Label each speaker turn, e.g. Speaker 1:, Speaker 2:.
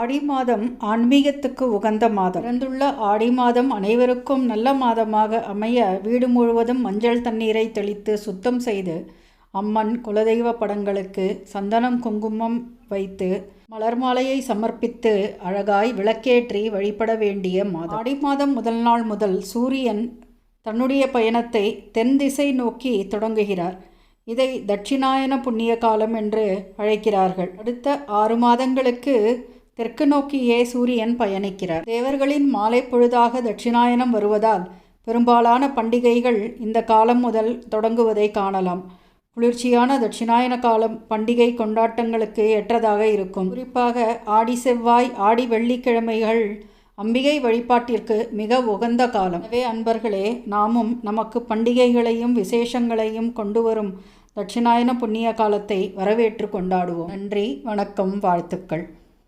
Speaker 1: ஆடி மாதம் ஆன்மீகத்துக்கு உகந்த மாதம். பிறந்துள்ள ஆடி மாதம் அனைவருக்கும் நல்ல மாதமாக அமைய வீடு முழுவதும் மஞ்சள் தண்ணீரை தெளித்து சுத்தம் செய்து அம்மன் குலதெய்வ படங்களுக்கு சந்தனம் குங்குமம் வைத்து மலர் மாலையை சமர்ப்பித்து அழகாய் விளக்கேற்றி வழிபட வேண்டிய மாதம். ஆடி மாதம் முதல் நாள் முதல் சூரியன் தன்னுடைய பயணத்தை தென் திசை நோக்கி தொடங்குகிறார். இதை தட்சிணாயன புண்ணிய காலம் என்று அழைக்கிறார்கள். அடுத்த ஆறு மாதங்களுக்கு தெற்கு நோக்கியே சூரியன் பயணிக்கிறார். தேவர்களின் மாலை பொழுதாக தட்சிணாயனம் வருவதால் பெரும்பாலான பண்டிகைகள் இந்த காலம் முதல் தொடங்குவதை காணலாம். குளிர்ச்சியான தட்சிணாயன காலம் பண்டிகை கொண்டாட்டங்களுக்கு ஏற்றதாக இருக்கும். குறிப்பாக ஆடி செவ்வாய் ஆடி வெள்ளிக்கிழமைகள் அம்பிகை வழிபாட்டிற்கு மிக உகந்த காலம். எனவே அன்பர்களே நாமும் நமக்கு பண்டிகைகளையும் விசேஷங்களையும் கொண்டு வரும் தட்சிணாயன புண்ணிய காலத்தை வரவேற்று கொண்டாடுவோம். நன்றி வணக்கம் வாழ்த்துக்கள்.